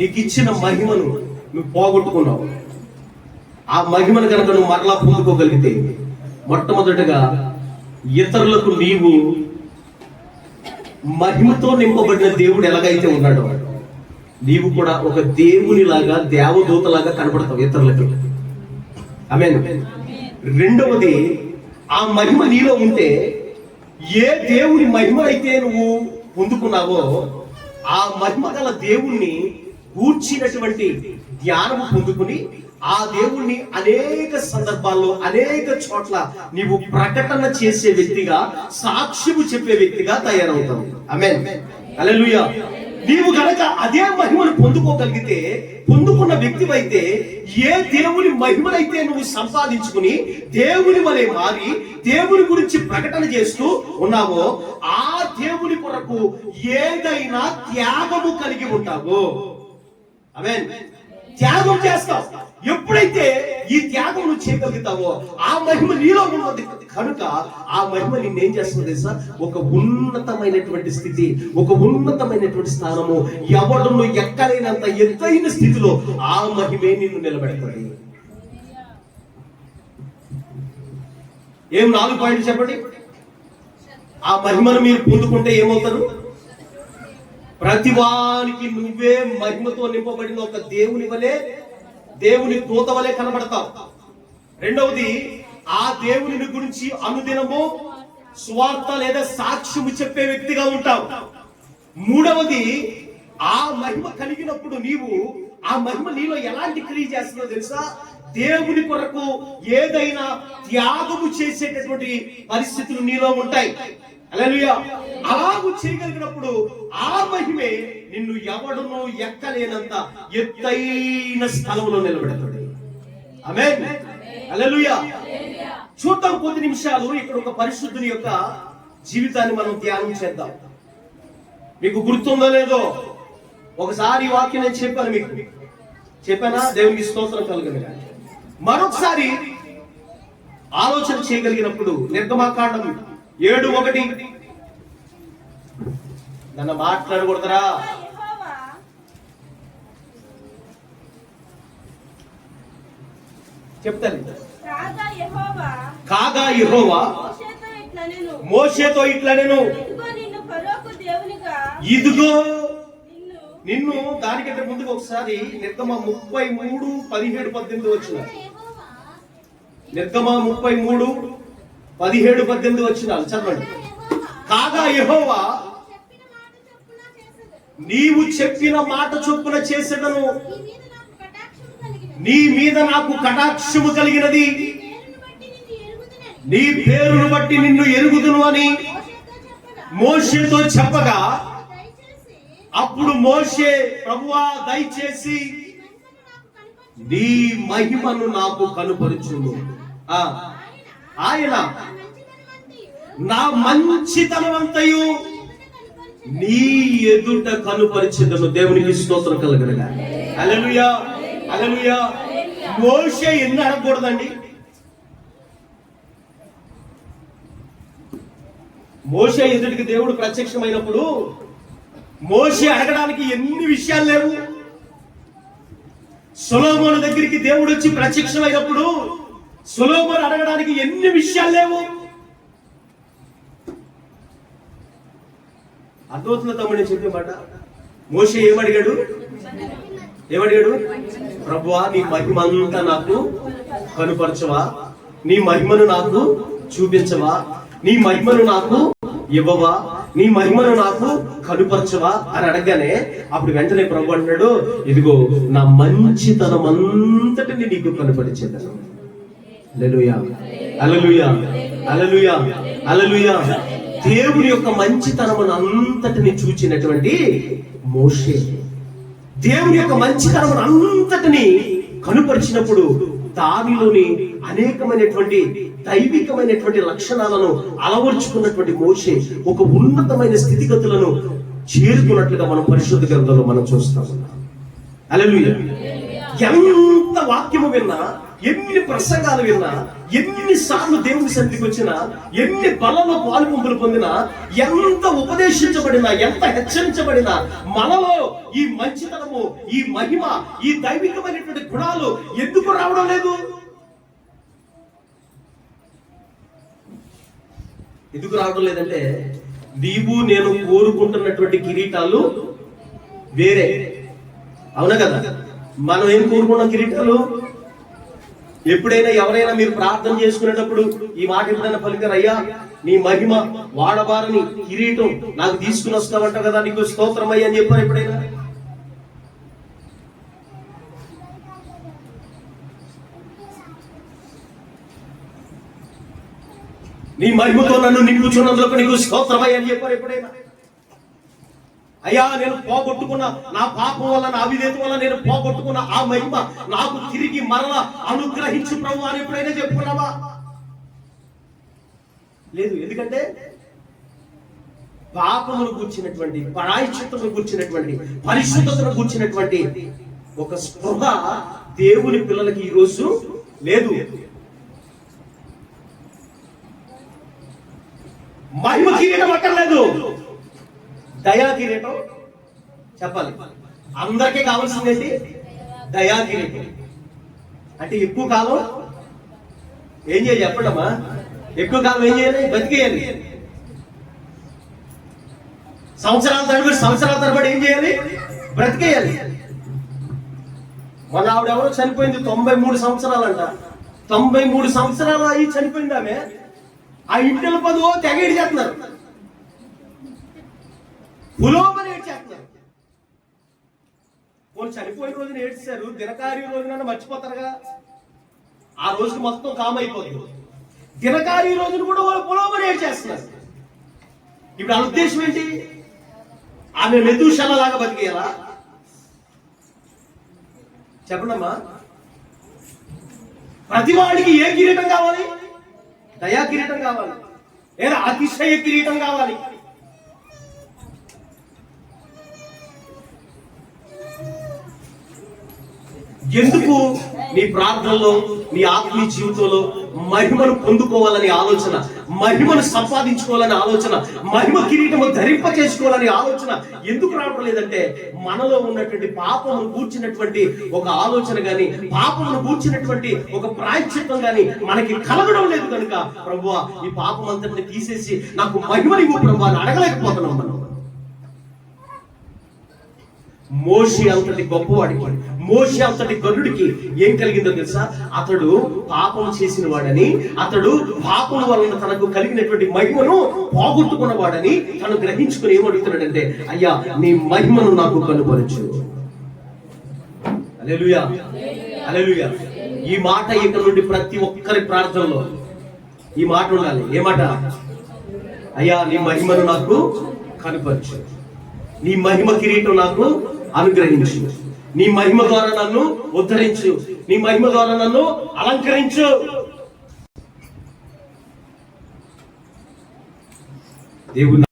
నీకు ఇచ్చిన మహిమను నువ్వు పోగొట్టుకున్నావు. ఆ మహిమను కనుక నువ్వు మరలా పొందుకోగలిగితే మొట్టమొదటగా ఇతరులకు నీవు మహిమతో నింపబడిన దేవుడు ఎలాగైతే ఉన్నాడో నీవు కూడా ఒక దేవునిలాగా దేవదూతలాగా కనబడతావు ఇతరులకు. ఆమె రెండవది ఆ మహిమ నీలో ఉంటే ఏ దేవుని మహిమ అయితే నువ్వు పొందుకున్నావో ఆ మహిమ గల దేవుణ్ణి కూర్చినటువంటి జ్ఞానము పొందుకుని ఆ దేవుణ్ణి అనేక సందర్భాల్లో అనేక చోట్ల నీవు ప్రకటన చేసే వ్యక్తిగా సాక్ష్యము చెప్పే వ్యక్తిగా తయారవుతావు. అమెన్ అలెలుయా నీవు గనక అదే మహిమను పొందుకోగలిగితే పొందుకున్న వ్యక్తివైతే ఏ దేవుని మహిమనైతే నువ్వు సంపాదించుకుని దేవుని వలె మారి దేవుని గురించి ప్రకటన చేస్తూ ఉన్నావో ఆ దేవుని కొరకు ఏదైనా త్యాగము కలిగి ఉంటావు. త్యాగం చేస్తావు. ఎప్పుడైతే ఈ త్యాగం నువ్వు చేయగలుగుతావో ఆ మహిమ నీలో ఉన్నది. కనుక ఆ మహిమ నిన్నేం చేస్తుంది సార్ ఒక ఉన్నతమైనటువంటి స్థితి ఒక ఉన్నతమైనటువంటి స్థానము ఎవడును ఎక్కలేనంత ఎత్తైన స్థితిలో ఆ మహిమే నిన్ను నిలబెడతాడు ఏం నాలుగు పాయింట్లు చెప్పండి? ఆ మహిమను మీరు పొందుకుంటే ఏమవుతారు? ప్రతివానికి నువ్వే మహిమతో నింపబడిన ఒక దేవుని వలె దేవుని దూత వలె కనబడతావు. రెండవది ఆ దేవుని గురించి అనుదినము స్వార్థ లేదా సాక్ష్యము చెప్పే వ్యక్తిగా ఉంటావు. మూడవది ఆ మహిమ కలిగినప్పుడు నీవు ఆ మహిమ నీలో ఎలాంటి క్రియ చేస్తుందో తెలుసా? దేవుని కొరకు ఏదైనా త్యాగము చేసేటటువంటి పరిస్థితులు నీలో ఉంటాయి. అలాగు చేయగలిగినప్పుడు ఆ మహిమే నిన్ను ఎవడును ఎక్కలేనంత ఎత్తైన స్థలంలో నిలబెడతాడు. ఆమేన్. హల్లెలూయా. చూద్దాం కొద్ది నిమిషాలు ఇక్కడ ఒక పరిశుద్ధుని యొక్క జీవితాన్ని మనం ధ్యానం చేద్దాం. మీకు గుర్తుందో లేదో ఒకసారి వాక్యం నేను చెప్పాను మీకు. చెప్పానా? దేవునికి స్తోత్రం కలగదు మరొకసారి ఆలోచన చేయగలిగినప్పుడు నిర్గమాకాండం ఏడు ఒకటి. నన్ను మాట్లాడకూడదరా. చెప్తాను. కాగా యెహోవా? మోషేతో ఇట్లా నేను. ఇదిగో నిన్ను దానికంటే ముందుకు ఒకసారి నిర్గమ ముప్పై మూడు పదిహేడు పద్దెనిమిది వచ్చిన. నిర్గమ ముప్పై మూడు పదిహేడు పద్దెనిమిది వచ్చినాలు చదవండి. కాగా యహోవా? నీవు చెప్పిన మాట చొప్పున చేసేదను. నీ మీద నాకు కటాక్షము కలిగినది. నీ పేరును బట్టి నిన్ను ఎరుగుదును అని మోషేతో చెప్పగా అప్పుడు మోషే ప్రభువా దయచేసి నీ మహిమను నాకు కనుపరుచును ఆ, ఆయన నా మంచితనమంతయు నీ ఎదుట కనుపరిచిందను దేవునికి స్తోత్రం కలగడగా అలలుయా అలలుయా మోషే ఎన్ని అడగకూడదండి? మోషే ఎదుటికి దేవుడు ప్రత్యక్షమైనప్పుడు మోషే అడగడానికి ఎన్ని విషయాలు లేవు? సులోమోను దగ్గరికి దేవుడు వచ్చి ప్రత్యక్షమైనప్పుడు సులోమోను అడగడానికి ఎన్ని విషయాలు లేవు? అర్థమవుతుందా తమ్ముడు నేను చెప్పే మాట? మోషే ఏమడిగాడు? ఏమడిగాడు? ప్రభువా నీ మహిమంతా నాకు కనుపరచవా? నీ మహిమను నాకు చూపించవా? నీ మహిమను నాకు ఇవ్వవా? నీ మహిమను నాకు కనుపరచవా? అని అడగగానే అప్పుడు వెంటనే ప్రభు అంటున్నాడు ఇదిగో నా మంచితనం అంతటిని నీకు కనుపరిచేదను. అలలుయా అలలుయా అలలుయా అలలుయా దేవుని యొక్క మంచితనమును అంతటిని చూచినటువంటి మోషే. దేవుని యొక్క మంచితనమును అంతటిని కనుపరిచినప్పుడు దానిలోని అనేకమైనటువంటి దైవికమైనటువంటి లక్షణాలను అలవర్చుకున్నటువంటి మోషే ఒక ఉన్నతమైన స్థితిగతులను చేరుకున్నట్లుగా మనం పరిశుద్ధ గ్రంథంలో మనం చూస్తాం. అలలుయ ఎంత వాక్యము విన్నా ఎన్ని ప్రసంగాలు విన్నా ఎన్ని సార్లు దేవుని సన్నిధికి వచ్చినా ఎన్ని బలలో పాలుపంపులు పొందినా ఎంత ఉపదేశించబడినా ఎంత హెచ్చరించబడినా మనలో ఈ మంచితనము ఈ మహిమ ఈ దైవికమైనటువంటి గుణాలు ఎందుకు రావడం లేదు? ఎందుకు రావడం లేదంటే నీవు నేను కోరుకుంటున్నటువంటి కిరీటాలు వేరే. అవునా కదా? మనం ఏం కోరుకున్నాం కిరీటాలు? ఎప్పుడైనా ఎవరైనా మీరు ప్రార్థన చేసుకునేటప్పుడు ఈ మాట ఎప్పుడైనా పలికారయ్యా నీ మహిమ వాడబారని కిరీటం నాకు తీసుకుని వస్తావంట కదా నీకు స్తోత్రం అయ్యా అని చెప్పారు ఎప్పుడైనా? నీ మహిమతో నన్ను నింపుచున్నందుకు నీకు స్తోత్రమయ్యా అని చెప్పారు ఎప్పుడైనా? అయ్యా నేను పోగొట్టుకున్న నా పాపం వల్ల నా అవిధేత వల్ల నేను పోగొట్టుకున్న ఆ మహిమ నాకు తిరిగి మరల అనుగ్రహించు ప్రభు అని ఎప్పుడైనా చెప్పుకున్నావా? లేదు ఎందుకంటే పాపమును కూర్చినటువంటి పరాయచిత్తమును కూర్చున్నటువంటి పరిశుద్ధతను కూర్చినటువంటి ఒక స్పృహ దేవుని పిల్లలకి ఈ రోజు లేదు. మహిమ కిరీటం అక్కర్లేదు. దయా కిరీటం చెప్పాలి. అందరికీ కావాల్సింది ఏంటి? దయా కిరీటం అంటే ఎక్కువ కాలం ఏం చేయాలి చెప్పడమ్మా? ఎక్కువ కాలం ఏం చేయాలి? బతికేయాలి. సంవత్సరాల తరబడి సంవత్సరాల తరబడి ఏం చేయాలి? బ్రతికేయాలి. మన ఆవిడ ఎవరో చనిపోయింది తొంభై మూడు సంవత్సరాలంట. తొంభై మూడు సంవత్సరాలు అయ్యి చనిపోయింది ఆమె. ఆ ఇంటిల పదో తెగేడి చేస్తున్నారు పులోమని ఏడ్చేస్తున్నారు వాళ్ళు చనిపోయిన రోజున ఏడ్చారు దినకారి రోజున మర్చిపోతారుగా? ఆ రోజుకి మొత్తం కామ్ అయిపోతుంది దినకారి రోజున కూడా వాళ్ళు పులోమని ఏడ్చేస్తున్నారు. ఇప్పుడు ఆ ఉద్దేశం ఏంటి? ఆమె మెదూషణ లాగా బతికేయాలా? చెప్పండమ్మా. ప్రతి వాడికి ఏ కిరీటం కావాలి? దయా కిరీటం కావాలి. లేదా అతిశయ కిరీటం కావాలి. ఎందుకు నీ ప్రార్థనలో నీ ఆత్మీయ జీవితంలో మహిమను పొందుకోవాలని ఆలోచన మహిమను సంపాదించుకోవాలని ఆలోచన మహిమ కిరీటము ధరింప చేసుకోవాలని ఆలోచన ఎందుకు రావడం లేదంటే మనలో ఉన్నటువంటి పాపమును కూర్చున్నటువంటి ఒక ఆలోచన గాని పాపమును కూర్చున్నటువంటి ఒక ప్రాయశ్చిత్వం గాని మనకి కలగడం లేదు కనుక ప్రభు ఈ పాపం అంతటిని తీసేసి నాకు మహిమనివ్వు ప్రభు అని అడగలేకపోతున్నాం మనం. మోషి అంతటి గొప్పవాడికి మోషి అంతటి గరుడికి ఏం కలిగిందో తెలుసా? అతడు పాపం చేసిన వాడని అతడు పాపం వలన తనకు కలిగినటువంటి మహిమను పోగొట్టుకున్న వాడని తను గ్రహించుకుని ఏమడుగుతున్నాడంటే అయ్యా నీ మహిమను నాకు కనుగొనచ్చు. అలెలుయా అలెలుయా ఈ మాట ఇక్కడ నుండి ప్రతి ఒక్కరి ప్రార్థనలో ఈ మాట ఉండాలి. ఏ మాట? అయ్యా నీ మహిమను నాకు కనపరచు నీ మహిమ కిరీటం నాకు అనుగ్రహించు. నీ మహిమ ద్వారా నన్ను ఉద్ధరించు. నీ మహిమ ద్వారా నన్ను అలంకరించు. దేవుని